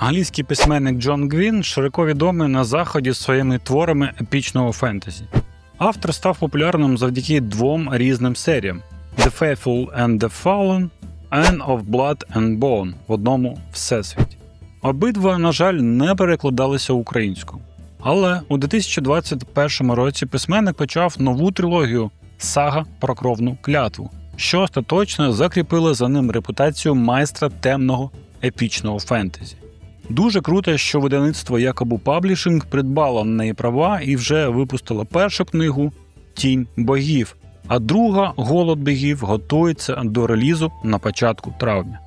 Англійський письменник Джон Гвін широко відомий на заході своїми творами епічного фентезі. Автор став популярним завдяки двом різним серіям: The Faithful and the Fallen and of Blood and Bone в одному всесвіті. Обидва, на жаль, не перекладалися українською. Але у 2021 році письменник почав нову трилогію Сага про кровну клятву, що остаточно закріпили за ним репутацію майстра темного епічного фентезі. Дуже круто, що видавництво Якобу Паблішинг придбало на неї права і вже випустило першу книгу Тінь богів, а друга Голод богів готується до релізу на початку травня.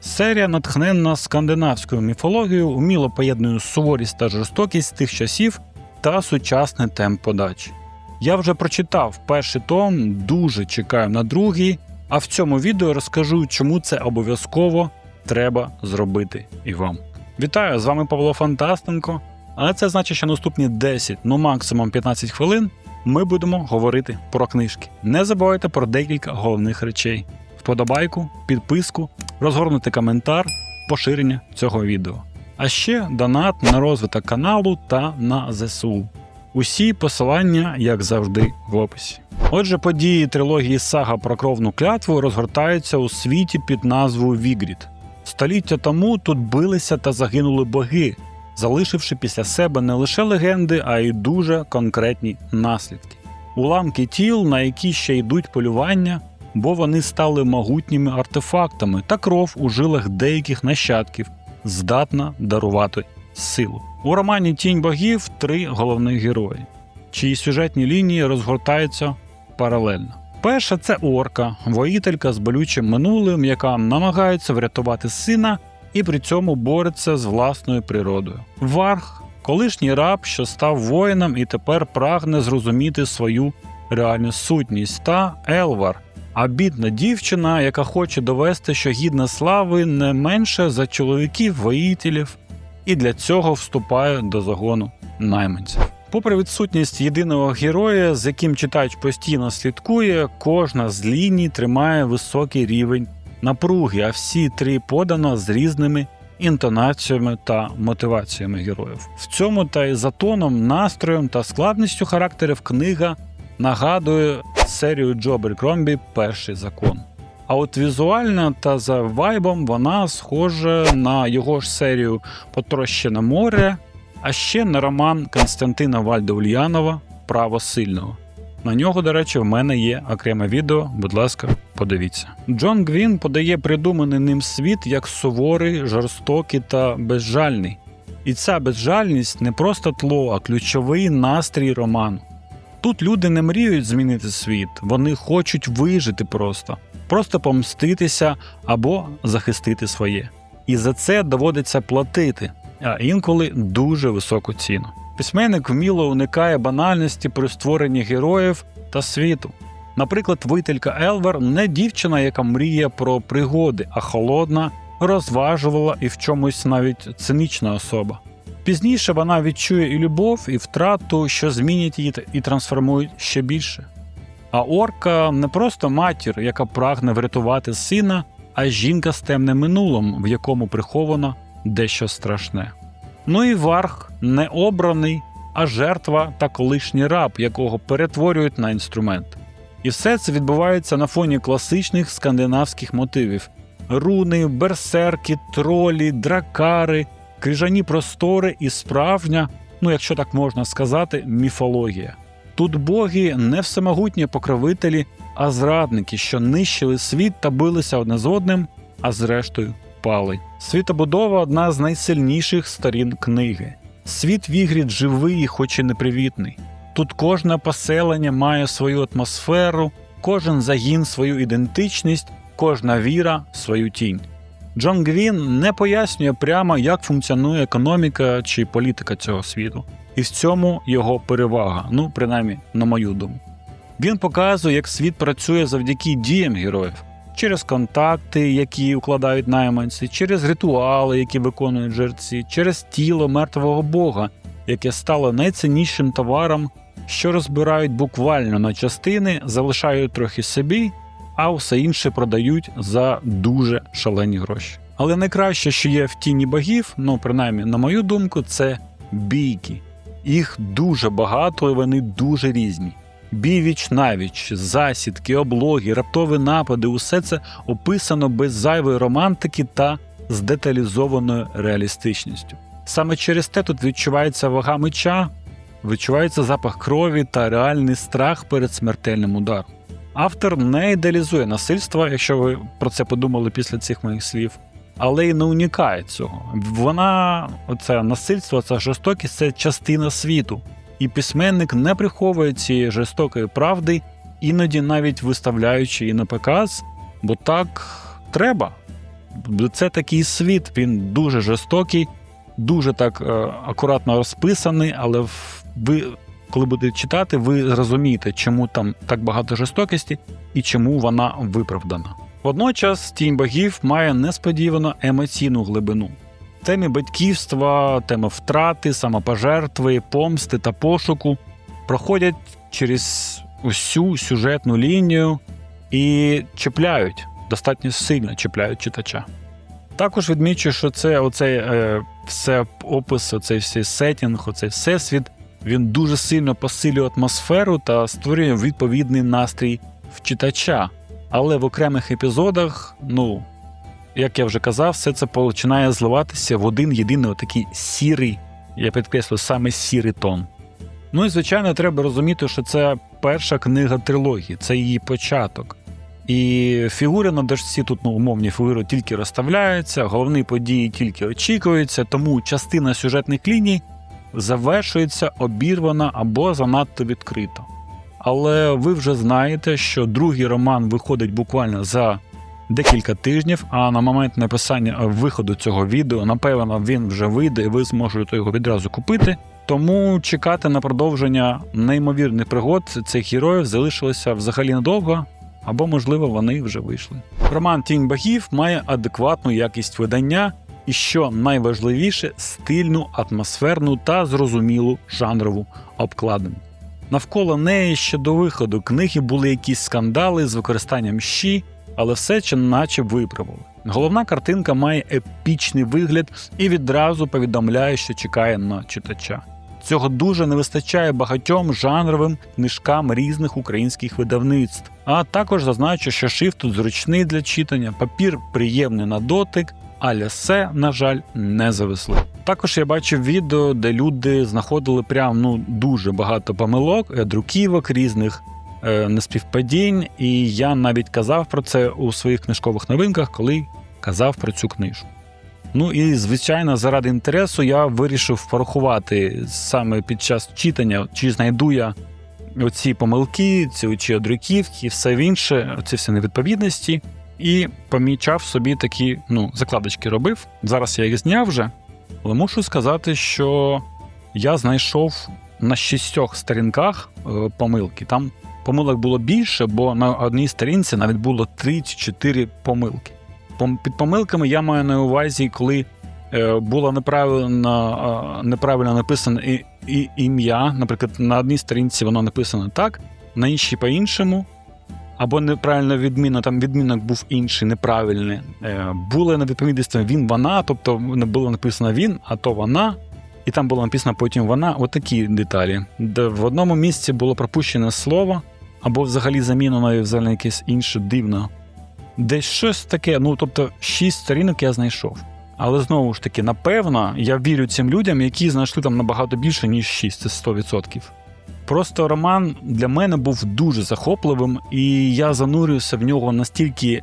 Серія, натхненна скандинавською міфологією, уміло поєднує суворість та жорстокість тих часів та сучасний темп подачі. Я вже прочитав перший том, дуже чекаю на другий, а в цьому відео розкажу, чому це обов'язково треба зробити і вам. Вітаю, з вами Павло Фантастенко. Але це значить, що наступні 10, ну максимум 15 хвилин ми будемо говорити про книжки. Не забувайте про декілька головних речей: вподобайку, підписку, розгорнути коментар, поширення цього відео. А ще донат на розвиток каналу та на ЗСУ. Усі посилання, як завжди, в описі. Отже, події трилогії Сага про кровну клятву розгортаються у світі під назвою Вігрід. Століття тому тут билися та загинули боги, залишивши після себе не лише легенди, а й дуже конкретні наслідки. Уламки тіл, на які ще йдуть полювання, бо вони стали могутніми артефактами, та кров у жилах деяких нащадків здатна дарувати силу. У романі Тінь богів три головних герої, чиї сюжетні лінії розгортаються паралельно. Перша це орка, воїтелька з болючим минулим, яка намагається врятувати сина і при цьому бореться з власною природою. Варг колишній раб, що став воїном і тепер прагне зрозуміти свою реальну сутність, та Елвар, а бідна дівчина, яка хоче довести, що гідна слави не менше за чоловіків воїтелів, і для цього вступає до загону найманців. Попри відсутність єдиного героя, з яким читач постійно слідкує, кожна з ліній тримає високий рівень напруги, а всі три подано з різними інтонаціями та мотиваціями героїв. В цьому та й за тоном, настроєм та складністю характерів книга нагадує серію Джобер Кромбі Перший закон. А от візуально та за вайбом вона схожа на його ж серію Потрощене море, а ще на роман Константина Вальда Ульянова Право сильного. На нього, до речі, в мене є окреме відео, будь ласка, подивіться. Джон Гвін подає придуманий ним світ як суворий, жорстокий та безжальний. І ця безжальність не просто тло, а ключовий настрій роману. Тут люди не мріють змінити світ, вони хочуть вижити просто, просто помститися або захистити своє. І за це доводиться платити, а інколи дуже високу ціну. Письменник вміло уникає банальності при створенні героїв та світу. Наприклад, вителька Елвер не дівчина, яка мріє про пригоди, а холодна, розважувала і в чомусь навіть цинічна особа. Пізніше вона відчує і любов, і втрату, що змінять її і трансформують ще більше. А орка не просто матір, яка прагне врятувати сина, а жінка з темним минулим, в якому приховано дещо страшне. Ну і варг не обраний, а жертва та колишній раб, якого перетворюють на інструмент. І все це відбувається на фоні класичних скандинавських мотивів: руни, берсерки, тролі, дракари, крижані простори і справжня, ну якщо так можна сказати, міфологія. Тут боги не всемогутні покровителі, а зрадники, що нищили світ та билися одне з одним, а зрештою пали. Світобудова одна з найсильніших сторін книги. Світ Вігрід живий, хоч і непривітний. Тут кожне поселення має свою атмосферу, кожен загін свою ідентичність, кожна віра свою тінь. Джон Гвін не пояснює прямо, як функціонує економіка чи політика цього світу, і в цьому його перевага, ну принаймні на мою думку. Він показує, як світ працює завдяки діям героїв, через контакти, які укладають найманці, через ритуали, які виконують жерці, через тіло мертвого бога, яке стало найціннішим товаром, що розбирають буквально на частини, залишають трохи собі, а все інше продають за дуже шалені гроші. Але найкраще, що є в тіні богів, ну принаймні, на мою думку, це бійки. Їх дуже багато і вони дуже різні. Бій віч навіч, засідки, облоги, раптові напади усе це описано без зайвої романтики та з деталізованою реалістичністю. Саме через те тут відчувається вага меча, відчувається запах крові та реальний страх перед смертельним ударом. Автор не ідеалізує насильство, якщо ви про це подумали після цих моїх слів, але й не унікає цього. Вона, оце насильство, ця жорстокість це частина світу, і письменник не приховує цієї жорстокої правди, іноді навіть виставляючи її на показ, бо так треба. Це такий світ, він дуже жорстокий, дуже так е, акуратно розписаний, але ви, коли будете читати, ви зрозумієте, чому там так багато жорстокості і чому вона виправдана. Водночас тінь богів має несподівано емоційну глибину. Теми батьківства, теми втрати, самопожертви, помсти та пошуку проходять через усю сюжетну лінію і чіпляють, достатньо сильно чіпляють читача. Також відмічу, що це оцей е, все опис, оцей всей сетінг, оцей всесвіт, він дуже сильно посилює атмосферу та створює відповідний настрій в читача. Але в окремих епізодах, ну, як я вже казав, все це починає зливатися в один єдиний отакий сірий, я підкреслю, саме сірий тон. Ну і звичайно, треба розуміти, що це перша книга трилогії, це її початок. І фігури на дошці тут ну, умовні фігури тільки розставляються, головні події тільки очікуються, тому частина сюжетних ліній завершується обірвана або занадто відкрито. Але ви вже знаєте, що другий роман виходить буквально за декілька тижнів, а на момент написання е, виходу цього відео, напевно, він вже вийде, і ви зможете його відразу купити. Тому чекати на продовження неймовірних пригод цих героїв залишилося взагалі недовго, або, можливо, вони вже вийшли. Роман Тінь богів має адекватну якість видання і, що найважливіше, стильну, атмосферну та зрозумілу жанрову обкладину. Навколо неї ще до виходу книги були якісь скандали з використанням щі, але все чи наче виправили. Головна картинка має епічний вигляд і відразу повідомляє, що чекає на читача. Цього дуже не вистачає багатьом жанровим книжкам різних українських видавництв. А також зазначу, що шрифт тут зручний для читання, папір приємний на дотик, а лясе, на жаль, не завесли. Також я бачив відео, де люди знаходили прям ну дуже багато помилок, е, друківок різних неспівпадінь, і я навіть казав про це у своїх книжкових новинках, коли казав про цю книжку. Ну і звичайно, заради інтересу я вирішив порахувати саме під час читання, чи знайду я оці помилки, ці чи одруківки, все інше, ці всі невідповідності, і помічав собі такі ну, закладочки робив. Зараз я їх зняв вже, але мушу сказати, що я знайшов на шістьох сторінках е, помилки. Там помилок було більше, бо на одній сторінці навіть було 3-4 помилки. Під помилками я маю на увазі, коли е, було неправильно, е, неправильно написане і, ім'я. Наприклад, на одній сторінці воно написано так, на іншій по-іншому. Або неправильно відмінно, там відмінок був інший, неправильний. Е, були невідповідності він, вона, тобто не було написано він, а то вона, і там було написано потім вона. Отакі деталі. В одному місці було пропущене слово, або взагалі замінено і взагалі якесь інше дивно. Десь щось таке, ну тобто, шість сторінок я знайшов. Але знову ж таки, напевно, я вірю цим людям, які знайшли там набагато більше, ніж 6, це 100%. Просто роман для мене був дуже захопливим, і я занурювався в нього настільки е,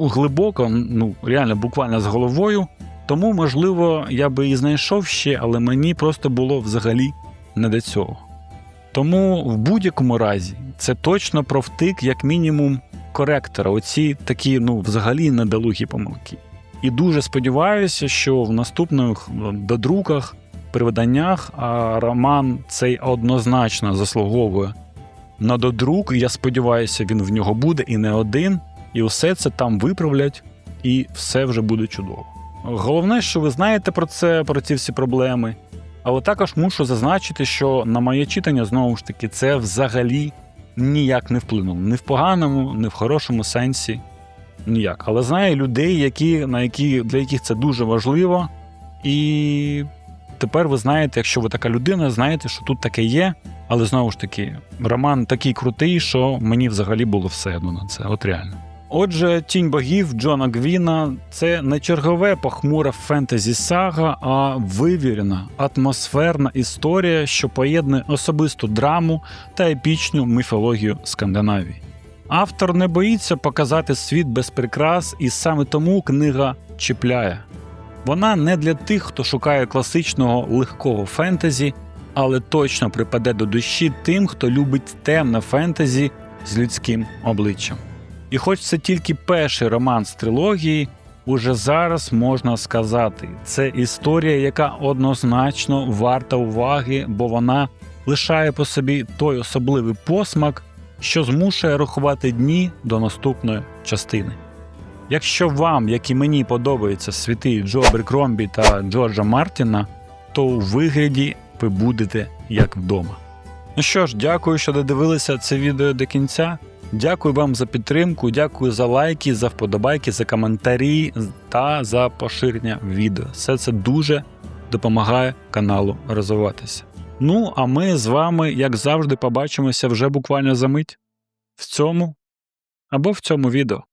глибоко, ну реально буквально з головою. Тому, можливо, я би і знайшов ще, але мені просто було взагалі не до цього. Тому в будь-якому разі це точно про втик, як мінімум, коректора. Оці такі, ну, взагалі недолугі помилки. І дуже сподіваюся, що в наступних ну, додруках, перевиданнях а роман цей однозначно заслуговує на додрук. Я сподіваюся, він в нього буде і не один. І усе це там виправлять, і все вже буде чудово. Головне, що ви знаєте про це, про ці всі проблеми. Але також мушу зазначити, що на моє читання знову ж таки це взагалі ніяк не вплинуло. Ні в поганому, ні в хорошому сенсі. ніяк. Але знаю людей, які, на які, для яких це дуже важливо. І тепер ви знаєте, якщо ви така людина, знаєте, що тут таке є. Але знову ж таки, роман такий крутий, що мені взагалі було все одно на це. От реально. Отже, тінь богів Джона Гвіна це не чергове похмура фентезі сага, а вивірена атмосферна історія, що поєднує особисту драму та епічну міфологію Скандинавії. Автор не боїться показати світ без прикрас, і саме тому книга чіпляє. Вона не для тих, хто шукає класичного легкого фентезі, але точно припаде до душі тим, хто любить темне фентезі з людським обличчям. І хоч це тільки перший роман з трилогії, уже зараз можна сказати, це історія, яка однозначно варта уваги, бо вона лишає по собі той особливий посмак, що змушує рахувати дні до наступної частини. Якщо вам, як і мені, подобаються світи Джо Беркромбі та Джорджа Мартіна, то у вигляді ви будете як вдома. Ну що ж, дякую, що додивилися це відео до кінця. Дякую вам за підтримку, дякую за лайки, за вподобайки, за коментарі та за поширення відео. Все це дуже допомагає каналу розвиватися. Ну, а ми з вами, як завжди, побачимося вже буквально за мить в цьому або в цьому відео.